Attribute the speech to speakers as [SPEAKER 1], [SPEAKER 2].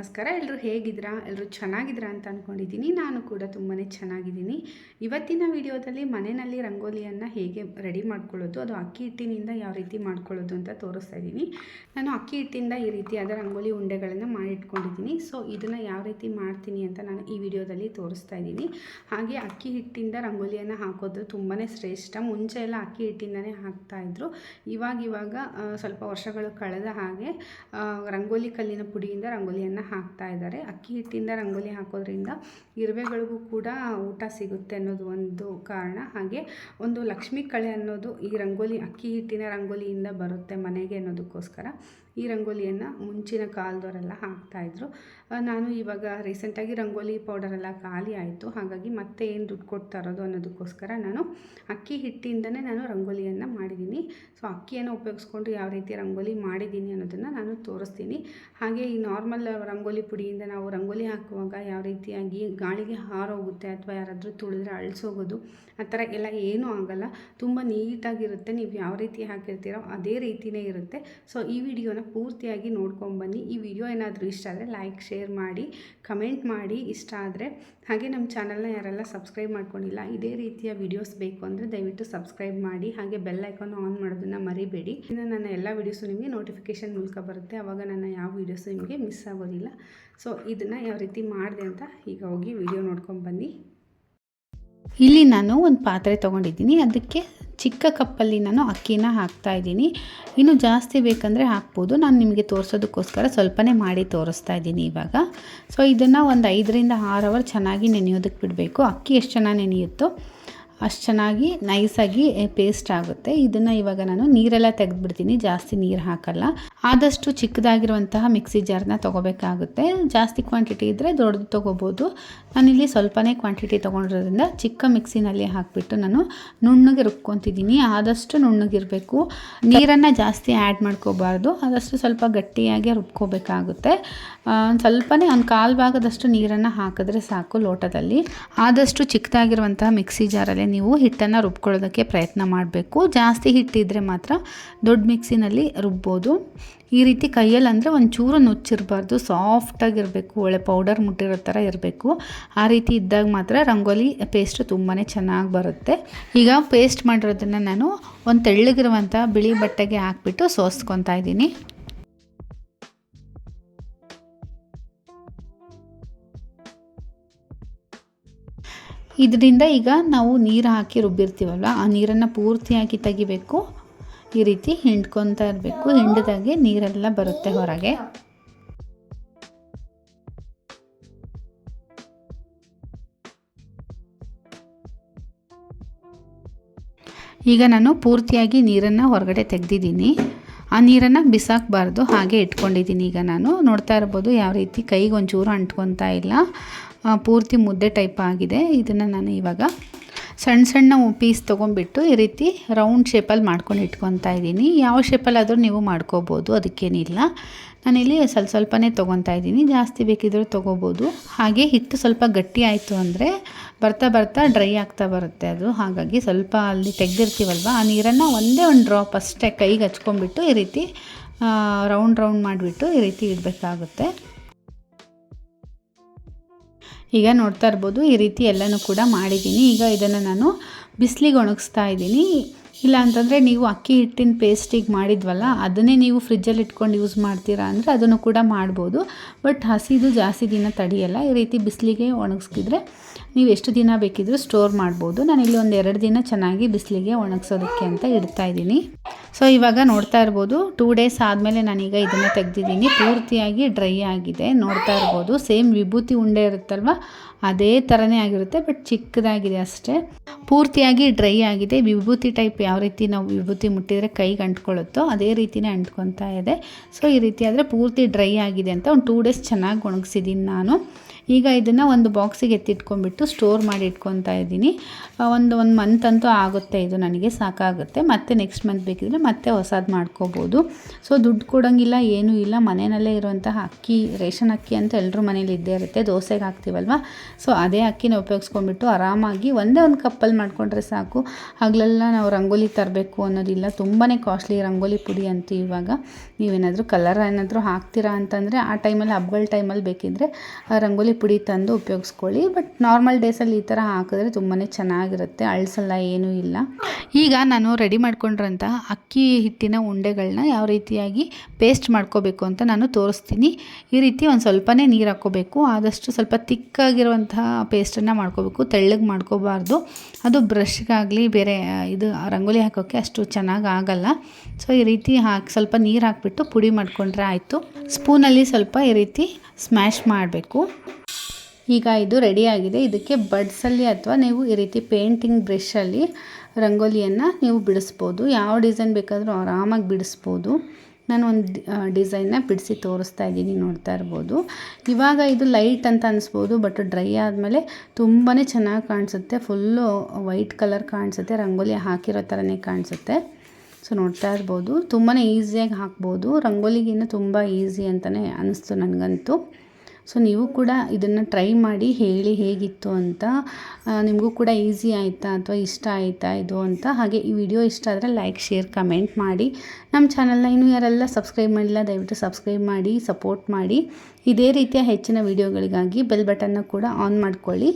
[SPEAKER 1] ನಮಸ್ಕಾರ. ಎಲ್ಲರೂ ಹೇಗಿದ್ದೀರಾ? ಎಲ್ಲರೂ ಚೆನ್ನಾಗಿದ್ದೀರಾ ಅಂತ ಅಂದ್ಕೊಂಡಿದ್ದೀನಿ ನಾನು ಕೂಡ ತುಂಬಾ ಚೆನ್ನಾಗಿದ್ದೀನಿ. ಇವತ್ತಿನ ವಿಡಿಯೋದಲ್ಲಿ ಮನೆಯಲ್ಲಿ ರಂಗೋಲಿಯನ್ನು ಹೇಗೆ ರೆಡಿ ಮಾಡ್ಕೊಳ್ಳೋದು, ಅದು ಅಕ್ಕಿ ಹಿಟ್ಟಿನಿಂದ ಯಾವ ರೀತಿ ಮಾಡ್ಕೊಳ್ಳೋದು ಅಂತ ತೋರಿಸ್ತಾ ಇದ್ದೀನಿ. ನಾನು ಅಕ್ಕಿ ಹಿಟ್ಟಿಂದ ಈ ರೀತಿಯಾದ ರಂಗೋಲಿ ಉಂಡೆಗಳನ್ನು ಮಾಡಿಟ್ಕೊಂಡಿದ್ದೀನಿ. ಸೊ, ಇದನ್ನು ಯಾವ ರೀತಿ ಮಾಡ್ತೀನಿ ಅಂತ ನಾನು ಈ ವಿಡಿಯೋದಲ್ಲಿ ತೋರಿಸ್ತಾ ಇದ್ದೀನಿ. ಹಾಗೆ ಅಕ್ಕಿ ಹಿಟ್ಟಿಂದ ರಂಗೋಲಿಯನ್ನು ಹಾಕೋದು ತುಂಬಾ ಶ್ರೇಷ್ಠ. ಮುಂಚೆ ಎಲ್ಲ ಅಕ್ಕಿ ಹಿಟ್ಟಿಂದನೇ ಹಾಕ್ತಾಯಿದ್ರು ಇವಾಗ ಇವಾಗ ಸ್ವಲ್ಪ ವರ್ಷಗಳು ಕಳೆದ ಹಾಗೆ ರಂಗೋಲಿ ಕಲ್ಲಿನ ಪುಡಿಯಿಂದ ರಂಗೋಲಿಯನ್ನು ಹಾಕ್ತಾ ಇದ್ದಾರೆ. ಅಕ್ಕಿ ಹಿಟ್ಟಿಂದ ರಂಗೋಲಿ ಹಾಕೋದ್ರಿಂದ ಇರುವೆಗಳಿಗೂ ಕೂಡ ಊಟ ಸಿಗುತ್ತೆ ಅನ್ನೋದು ಒಂದು ಕಾರಣ. ಹಾಗೆ ಒಂದು ಲಕ್ಷ್ಮೀ ಕಳೆ ಅನ್ನೋದು ಈ ರಂಗೋಲಿ, ಅಕ್ಕಿ ಹಿಟ್ಟಿನ ರಂಗೋಲಿಯಿಂದ ಬರುತ್ತೆ ಮನೆಗೆ ಅನ್ನೋದಕ್ಕೋಸ್ಕರ. ಈ ರಂಗೋಲಿಯನ್ನು ಮುಂಚಿನ ಕಾಲದವರೆಲ್ಲ ಹಾಕ್ತಾಯಿದ್ರು. ನಾನು ಇವಾಗ ರೀಸೆಂಟಾಗಿ ರಂಗೋಲಿ ಪೌಡರೆಲ್ಲ ಖಾಲಿ ಆಯಿತು. ಹಾಗಾಗಿ ಮತ್ತೆ ಏನು ದುಡ್ಡು ಕೊಡ್ತಾ ಇರೋದು ಅನ್ನೋದಕ್ಕೋಸ್ಕರ ನಾನು ಅಕ್ಕಿ ಹಿಟ್ಟಿಂದನೇ ನಾನು ರಂಗೋಲಿಯನ್ನು ಮಾಡಿದ್ದೀನಿ ಸೊ ಅಕ್ಕಿಯನ್ನು ಉಪಯೋಗಿಸ್ಕೊಂಡು ಯಾವ ರೀತಿ ರಂಗೋಲಿ ಮಾಡಿದ್ದೀನಿ ಅನ್ನೋದನ್ನು ನಾನು ತೋರಿಸ್ತೀನಿ. ಹಾಗೆ ಈ ನಾರ್ಮಲ್ ರಂಗೋಲಿ ಪುಡಿಯಿಂದ ನಾವು ರಂಗೋಲಿ ಹಾಕುವಾಗ ಯಾವ ರೀತಿಯಾಗಿ ಗಾಳಿಗೆ ಹಾರೋಗುತ್ತೆ ಅಥವಾ ಯಾರಾದರೂ ತುಳಿದ್ರೆ ಅಳಿಸೋಗೋದು, ಆ ಥರ ಎಲ್ಲ ಏನೂ ಆಗೋಲ್ಲ. ತುಂಬ ನೀಟಾಗಿರುತ್ತೆ. ನೀವು ಯಾವ ರೀತಿ ಹಾಕಿರ್ತೀರೋ ಅದೇ ರೀತಿಯೇ ಇರುತ್ತೆ. ಸೊ ಈ ವಿಡಿಯೋನ ಪೂರ್ತಿಯಾಗಿ ನೋಡ್ಕೊಂಬನ್ನಿ. ಈ ವಿಡಿಯೋ ಏನಾದರೂ ಇಷ್ಟ ಆದರೆ ಲೈಕ್ ಶೇರ್ ಮಾಡಿ ಕಮೆಂಟ್ ಮಾಡಿ ಇಷ್ಟ ಆದರೆ. ಹಾಗೆ ನಮ್ಮ ಚಾನಲ್ನ ಯಾರೆಲ್ಲ ಸಬ್ಸ್ಕ್ರೈಬ್ ಮಾಡ್ಕೊಂಡಿಲ್ಲ, ಇದೇ ರೀತಿಯ ವಿಡಿಯೋಸ್ ಬೇಕು ಅಂದರೆ ದಯವಿಟ್ಟು ಸಬ್ಸ್ಕ್ರೈಬ್ ಮಾಡಿ. ಹಾಗೆ ಬೆಲ್ ಐಕಾನ್ ಆನ್ ಮಾಡೋದನ್ನು ಮರಿಬೇಡಿ. ಇನ್ನು ನನ್ನ ಎಲ್ಲ ವೀಡಿಯೋಸು ನಿಮಗೆ ನೋಟಿಫಿಕೇಷನ್ ಮೂಲಕ ಬರುತ್ತೆ. ಆವಾಗ ನನ್ನ ಯಾವ ವೀಡಿಯೋಸು ನಿಮಗೆ ಮಿಸ್ ಆಗೋದಿಲ್ಲ. ಸೊ ಇದನ್ನು ಯಾವ ರೀತಿ ಮಾಡಿದೆ ಅಂತ ಈಗ ಹೋಗಿ ವಿಡಿಯೋ ನೋಡ್ಕೊಂಡು ಬನ್ನಿ ಇಲ್ಲಿ ನಾನು ಒಂದು ಪಾತ್ರೆ ತೊಗೊಂಡಿದ್ದೀನಿ. ಅದಕ್ಕೆ ಚಿಕ್ಕ ಕಪ್ಪಲ್ಲಿ ನಾನು ಅಕ್ಕಿನ ಹಾಕ್ತಾ ಇದ್ದೀನಿ. ಇನ್ನು ಜಾಸ್ತಿ ಬೇಕಂದರೆ ಹಾಕ್ಬೋದು. ನಾನು ನಿಮಗೆ ತೋರಿಸೋದಕ್ಕೋಸ್ಕರ ಸ್ವಲ್ಪನೇ ಮಾಡಿ ತೋರಿಸ್ತಾ ಇದ್ದೀನಿ ಇವಾಗ. ಸೊ ಇದನ್ನು ಒಂದು ಐದರಿಂದ ಆರು ಅವರ್ ಚೆನ್ನಾಗಿ ನೆನೆಯೋದಕ್ಕೆ ಬಿಡಬೇಕು. ಅಕ್ಕಿ ಎಷ್ಟು ಚೆನ್ನಾಗಿ ನೆನೆಯುತ್ತೋ ಅಷ್ಟು ಚೆನ್ನಾಗಿ ನೈಸಾಗಿ ಪೇಸ್ಟ್ ಆಗುತ್ತೆ. ಇದನ್ನು ಇವಾಗ ನಾನು ನೀರೆಲ್ಲ ತೆಗೆದ್ಬಿಡ್ತೀನಿ. ಜಾಸ್ತಿ ನೀರು ಹಾಕಲ್ಲ. ಆದಷ್ಟು ಚಿಕ್ಕದಾಗಿರುವಂತಹ ಮಿಕ್ಸಿ ಜಾರ್ನ ತೊಗೋಬೇಕಾಗುತ್ತೆ. ಜಾಸ್ತಿ ಕ್ವಾಂಟಿಟಿ ಇದ್ದರೆ ದೊಡ್ಡದು ತೊಗೋಬೋದು. ನಾನಿಲ್ಲಿ ಸ್ವಲ್ಪನೇ ಕ್ವಾಂಟಿಟಿ ತೊಗೊಂಡಿರೋದ್ರಿಂದ ಚಿಕ್ಕ ಮಿಕ್ಸಿನಲ್ಲಿ ಹಾಕಿಬಿಟ್ಟು ನಾನು ನುಣ್ಣಗೆ ರುಬ್ಕೊತಿದ್ದೀನಿ. ಆದಷ್ಟು ನುಣ್ಣಗಿರಬೇಕು. ನೀರನ್ನು ಜಾಸ್ತಿ ಆ್ಯಡ್ ಮಾಡ್ಕೋಬಾರ್ದು. ಆದಷ್ಟು ಸ್ವಲ್ಪ ಗಟ್ಟಿಯಾಗಿ ರುಬ್ಕೋಬೇಕಾಗುತ್ತೆ. ಒಂದು ಸ್ವಲ್ಪನೇ, ಒಂದು ಕಾಲು ಭಾಗದಷ್ಟು ನೀರನ್ನು ಹಾಕಿದ್ರೆ ಸಾಕು ಲೋಟದಲ್ಲಿ. ಆದಷ್ಟು ಚಿಕ್ಕದಾಗಿರುವಂತಹ ಮಿಕ್ಸಿ ಜಾರಲ್ಲೇ ನೀವು ಹಿಟ್ಟನ್ನು ರುಬ್ಕೊಳ್ಳೋದಕ್ಕೆ ಪ್ರಯತ್ನ ಮಾಡಬೇಕು. ಜಾಸ್ತಿ ಹಿಟ್ಟಿದ್ರೆ ಮಾತ್ರ ದೊಡ್ಡ ಮಿಕ್ಸಿನಲ್ಲಿ ರುಬ್ಬೋದು. ಈ ರೀತಿ ಕೈಯಲ್ಲಿ ಅಂದರೆ ಒಂಚೂರು ನುಚ್ಚಿರಬಾರ್ದು. ಸಾಫ್ಟಾಗಿರಬೇಕು ಒಳ್ಳೆ ಪೌಡರ್ ಮುಟ್ಟಿರೋ ಥರ ಇರಬೇಕು. ಆ ರೀತಿ ಇದ್ದಾಗ ಮಾತ್ರ ರಂಗೋಲಿ ಪೇಸ್ಟ್ ತುಂಬಾ ಚೆನ್ನಾಗಿ ಬರುತ್ತೆ. ಈಗ ಪೇಸ್ಟ್ ಮಾಡಿರೋದನ್ನು ನಾನು ಒಂದು ತೆಳ್ಳಗಿರುವಂಥ ಬಿಳಿ ಬಟ್ಟೆಗೆ ಹಾಕ್ಬಿಟ್ಟು ಸೋಸ್ಕೊತಾ ಇದ್ದೀನಿ. ಇದರಿಂದ ಈಗ ನಾವು ನೀರು ಹಾಕಿ ರುಬ್ಬಿರ್ತೀವಲ್ವ, ಆ ನೀರನ್ನು ಪೂರ್ತಿಯಾಗಿ ತೆಗಿಬೇಕು. ಈ ರೀತಿ ಹಿಂಡ್ಕೊತಾ ಇರಬೇಕು, ಹಿಂಡಿದಾಗೆ ನೀರೆಲ್ಲ ಬರುತ್ತೆ ಹೊರಗೆ. ಈಗ ನಾನು ಪೂರ್ತಿಯಾಗಿ ನೀರನ್ನು ಹೊರಗಡೆ ತೆಗೆದಿದ್ದೀನಿ. ಆ ನೀರನ್ನು ಬಿಸಾಕಬಾರ್ದು, ಹಾಗೆ ಇಟ್ಕೊಂಡಿದ್ದೀನಿ. ಈಗ ನಾನು ನೋಡ್ತಾ ಇರ್ಬೋದು ಯಾವ ರೀತಿ ಕೈಗೆ ಒಂಚೂರು ಅಂಟ್ಕೊತಾ ಇಲ್ಲ. ಪೂರ್ತಿ ಮುದ್ದೆ ಟೈಪ್ ಆಗಿದೆ. ಇದನ್ನು ನಾನು ಇವಾಗ ಸಣ್ಣ ಸಣ್ಣ ಪೀಸ್ ತೊಗೊಂಡ್ಬಿಟ್ಟು ಈ ರೀತಿ ರೌಂಡ್ ಶೇಪಲ್ಲಿ ಮಾಡ್ಕೊಂಡು ಇಟ್ಕೊತಾ ಇದ್ದೀನಿ. ಯಾವ ಶೇಪಲ್ಲಾದರೂ ನೀವು ಮಾಡ್ಕೋಬೋದು, ಅದಕ್ಕೇನಿಲ್ಲ. ನಾನಿಲ್ಲಿ ಸ್ವಲ್ಪ ಸ್ವಲ್ಪನೇ ತೊಗೊತಾ ಇದ್ದೀನಿ. ಜಾಸ್ತಿ ಬೇಕಿದ್ದರೂ ತೊಗೋಬೋದು. ಹಾಗೆ ಹಿಟ್ಟು ಸ್ವಲ್ಪ ಗಟ್ಟಿ ಆಯಿತು ಅಂದರೆ ಬರ್ತಾ ಬರ್ತಾ ಡ್ರೈ ಆಗ್ತಾ ಬರುತ್ತೆ ಅದು. ಹಾಗಾಗಿ ಸ್ವಲ್ಪ ಅಲ್ಲಿ ತೆಗೆದಿರ್ತೀವಲ್ವ, ಆ ನೀರನ್ನು ಒಂದೇ ಒಂದು ಡ್ರಾಪ್ ಅಷ್ಟೇ ಕೈಗೆ ಹಚ್ಕೊಂಡ್ಬಿಟ್ಟು ಈ ರೀತಿ ರೌಂಡ್ ರೌಂಡ್ ಮಾಡಿಬಿಟ್ಟು ಈ ರೀತಿ ಇಡಬೇಕಾಗುತ್ತೆ. ಈಗ ನೋಡ್ತಾ ಇರ್ಬೋದು ಈ ರೀತಿ ಎಲ್ಲನೂ ಕೂಡ ಮಾಡಿದ್ದೀನಿ. ಈಗ ಇದನ್ನು ನಾನು ಬಿಸಿಲಿಗೆ ಒಣಗಿಸ್ತಾ ಇದ್ದೀನಿ. ಇಲ್ಲ ಅಂತಂದರೆ ನೀವು ಅಕ್ಕಿ ಹಿಟ್ಟಿನ ಪೇಸ್ಟಿಗೆ ಮಾಡಿದ್ವಲ್ಲ, ಅದನ್ನೇ ನೀವು ಫ್ರಿಜ್ಜಲ್ಲಿ ಇಟ್ಕೊಂಡು ಯೂಸ್ ಮಾಡ್ತೀರಾ ಅಂದರೆ ಅದನ್ನು ಕೂಡ ಮಾಡ್ಬೋದು. ಬಟ್ ಹಸಿದು ಜಾಸ್ತಿ ದಿನ ತಡೆಯಲ್ಲ, ಈ ರೀತಿ ಬಿಸಿಲಿಗೆ ಒಣಗಿಸ್ಕಿದ್ರೆ ನೀವು ಎಷ್ಟು ದಿನ ಬೇಕಿದ್ರೂ ಸ್ಟೋರ್ ಮಾಡ್ಬೋದು. ನಾನಿಲ್ಲಿ ಒಂದು ಎರಡು ದಿನ ಚೆನ್ನಾಗಿ ಬಿಸಿಲಿಗೆ ಒಣಗಿಸೋದಕ್ಕೆ ಅಂತ ಇಡ್ತಾ ಇದ್ದೀನಿ. ಸೊ ಇವಾಗ ನೋಡ್ತಾ ಇರ್ಬೋದು ಟೂ ಡೇಸ್ ಆದಮೇಲೆ ನಾನೀಗ ಇದನ್ನು ತೆಗೆದಿದ್ದೀನಿ. ಪೂರ್ತಿಯಾಗಿ ಡ್ರೈ ಆಗಿದೆ, ನೋಡ್ತಾ ಇರ್ಬೋದು. ಸೇಮ್ ವಿಭೂತಿ ಉಂಡೆ ಇರುತ್ತಲ್ವ, ಅದೇ ಥರನೇ ಆಗಿರುತ್ತೆ ಬಟ್ ಚಿಕ್ಕದಾಗಿದೆ ಅಷ್ಟೇ. ಪೂರ್ತಿಯಾಗಿ ಡ್ರೈ ಆಗಿದೆ. ವಿಭೂತಿ ಟೈಪ್ ಯಾವ ರೀತಿ ನಾವು ವಿಭೂತಿ ಮುಟ್ಟಿದರೆ ಕೈಗೆ ಅಂಟ್ಕೊಳ್ಳುತ್ತೋ ಅದೇ ರೀತಿಯೇ ಅಂಟ್ಕೊತಾ ಇದೆ. ಸೊ ಈ ರೀತಿ ಆದರೆ ಪೂರ್ತಿ ಡ್ರೈ ಆಗಿದೆ ಅಂತ ಒಂದು ಟೂ ಡೇಸ್ ಚೆನ್ನಾಗಿ ಒಣಗಿಸಿದ್ದೀನಿ ನಾನು. ಈಗ ಇದನ್ನು ಒಂದು ಬಾಕ್ಸಿಗೆ ಎತ್ತಿಟ್ಕೊಂಡ್ಬಿಟ್ಟು ಸ್ಟೋರ್ ಮಾಡಿ ಇಟ್ಕೊತಾ ಇದ್ದೀನಿ. ಒಂದು ಒಂದು ಮಂತ್ ಅಂತೂ ಆಗುತ್ತೆ ಇದು ನನಗೆ, ಸಾಕಾಗುತ್ತೆ. ಮತ್ತೆ ನೆಕ್ಸ್ಟ್ ಮಂತ್ ಬೇಕಿದ್ರೆ ಮತ್ತೆ ಹೊಸದು ಮಾಡ್ಕೋಬೋದು. ಸೊ ದುಡ್ಡು ಕೊಡೋಂಗಿಲ್ಲ, ಏನೂ ಇಲ್ಲ. ಮನೆಯಲ್ಲೇ ಇರುವಂತಹ ಅಕ್ಕಿ, ರೇಷನ್ ಅಕ್ಕಿ ಅಂತ ಎಲ್ಲರೂ ಮನೇಲಿ ಇದ್ದೇ ಇರುತ್ತೆ. ದೋಸೆಗೆ ಹಾಕ್ತೀವಲ್ವ? ಸೊ ಅದೇ ಅಕ್ಕಿನ ಉಪಯೋಗಿಸ್ಕೊಂಡ್ಬಿಟ್ಟು ಆರಾಮಾಗಿ ಒಂದೇ ಒಂದು ಕಪ್ಪಲ್ಲಿ ಮಾಡಿಕೊಂಡ್ರೆ ಸಾಕು. ಹಗಲೆಲ್ಲ ನಾವು ರಂಗೋಲಿ ತರಬೇಕು ಅನ್ನೋದಿಲ್ಲ. ತುಂಬಾ ಕಾಸ್ಟ್ಲಿ ರಂಗೋಲಿ ಪುಡಿ ಅಂತೂ ಇವಾಗ. ನೀವೇನಾದರೂ ಕಲರ್ ಏನಾದರೂ ಹಾಕ್ತೀರಾ ಅಂತಂದರೆ ಆ ಟೈಮಲ್ಲಿ ಹಬ್ಬಗಳ ಟೈಮಲ್ಲಿ ಬೇಕಿದ್ದರೆ ರಂಗೋಲಿ ಪುಡಿ ತಂದು ಉಪಯೋಗಿಸ್ಕೊಳ್ಳಿ. ಬಟ್ ನಾರ್ಮಲ್ ಡೇಸಲ್ಲಿ ಈ ಥರ ಹಾಕಿದ್ರೆ ತುಂಬಾ ಚೆನ್ನಾಗಿರುತ್ತೆ. ಅಳಿಸಲ್ಲ, ಏನೂ ಇಲ್ಲ. ಈಗ ನಾನು ರೆಡಿ ಮಾಡ್ಕೊಂಡಿರೋಂತಹ ಅಕ್ಕಿ ಹಿಟ್ಟಿನ ಉಂಡೆಗಳನ್ನ ಯಾವ ರೀತಿಯಾಗಿ ಪೇಸ್ಟ್ ಮಾಡ್ಕೋಬೇಕು ಅಂತ ನಾನು ತೋರಿಸ್ತೀನಿ. ಈ ರೀತಿ ಒಂದು ಸ್ವಲ್ಪನೇ ನೀರು ಹಾಕ್ಕೋಬೇಕು. ಆದಷ್ಟು ಸ್ವಲ್ಪ ತಿಕ್ಕಾಗಿರುವಂತಹ ಪೇಸ್ಟನ್ನು ಮಾಡ್ಕೋಬೇಕು. ತೆಳ್ಳಗೆ ಮಾಡ್ಕೋಬಾರ್ದು. ಅದು ಬ್ರಷ್ಗಾಗಲಿ ಬೇರೆ ಇದು ರಂಗೋಲಿ ಹಾಕೋಕ್ಕೆ ಅಷ್ಟು ಚೆನ್ನಾಗಿ ಆಗಲ್ಲ. ಸೊ ಈ ರೀತಿ ಹಾಕಿ, ಸ್ವಲ್ಪ ನೀರು ಹಾಕಿಬಿಟ್ಟು ಪುಡಿ ಮಾಡಿಕೊಂಡ್ರೆ ಆಯಿತು. ಸ್ಪೂನಲ್ಲಿ ಸ್ವಲ್ಪ ಈ ರೀತಿ ಸ್ಮ್ಯಾಶ್ ಮಾಡಬೇಕು. ಈಗ ಇದು ರೆಡಿಯಾಗಿದೆ ಇದಕ್ಕೆ ಬಡ್ಸಲ್ಲಿ ಅಥವಾ ನೀವು ಈ ರೀತಿ ಪೇಂಟಿಂಗ್ ಬ್ರಷಲ್ಲಿ ರಂಗೋಲಿಯನ್ನು ನೀವು ಬಿಡಿಸ್ಬೋದು. ಯಾವ ಡಿಸೈನ್ ಬೇಕಾದರೂ ಆರಾಮಾಗಿ ಬಿಡಿಸ್ಬೋದು. ನಾನು ಒಂದು ಡಿಸೈನ್ನ ಬಿಡಿಸಿ ತೋರಿಸ್ತಾ ಇದ್ದೀನಿ ನೋಡ್ತಾ ಇರ್ಬೋದು. ಇವಾಗ ಇದು ಲೈಟ್ ಅಂತ ಅನಿಸ್ಬೋದು ಬಟ್ ಡ್ರೈ ಆದಮೇಲೆ ತುಂಬಾ ಚೆನ್ನಾಗಿ ಕಾಣಿಸುತ್ತೆ. ಫುಲ್ಲು ವೈಟ್ ಕಲರ್ ಕಾಣಿಸುತ್ತೆ. ರಂಗೋಲಿ ಹಾಕಿರೋ ಥರನೇ ಕಾಣಿಸುತ್ತೆ. ಸೊ ನೋಡ್ತಾ ಇರ್ಬೋದು. ತುಂಬಾ ಈಸಿಯಾಗಿ ಹಾಕ್ಬೋದು. ರಂಗೋಲಿಗಿನ್ನ ತುಂಬ ಈಸಿ ಅಂತಲೇ ಅನ್ನಿಸ್ತು ನನಗಂತೂ. ಸೊ ನೀವು ಕೂಡ ಇದನ್ನು ಟ್ರೈ ಮಾಡಿ ಹೇಳಿ ಹೇಗಿತ್ತು ಅಂತ ನಿಮಗೂ ಕೂಡ ಈಸಿ ಆಯಿತಾ ಅಥವಾ ಇಷ್ಟ ಆಯಿತಾ ಇದು ಅಂತ. ಹಾಗೆ ಈ ವಿಡಿಯೋ ಇಷ್ಟ ಆದರೆ ಲೈಕ್ ಶೇರ್ ಕಮೆಂಟ್ ಮಾಡಿ. ನಮ್ಮ ಚಾನಲ್ನ ಇನ್ನೂ ಯಾರೆಲ್ಲ ಸಬ್ಸ್ಕ್ರೈಬ್ ಮಾಡಿಲ್ಲ, ದಯವಿಟ್ಟು ಸಬ್ಸ್ಕ್ರೈಬ್ ಮಾಡಿ ಸಪೋರ್ಟ್ ಮಾಡಿ. ಇದೇ ರೀತಿಯ ಹೆಚ್ಚಿನ ವಿಡಿಯೋಗಳಿಗಾಗಿ ಬೆಲ್ ಬಟನ್ನ ಕೂಡ ಆನ್ ಮಾಡ್ಕೊಳ್ಳಿ.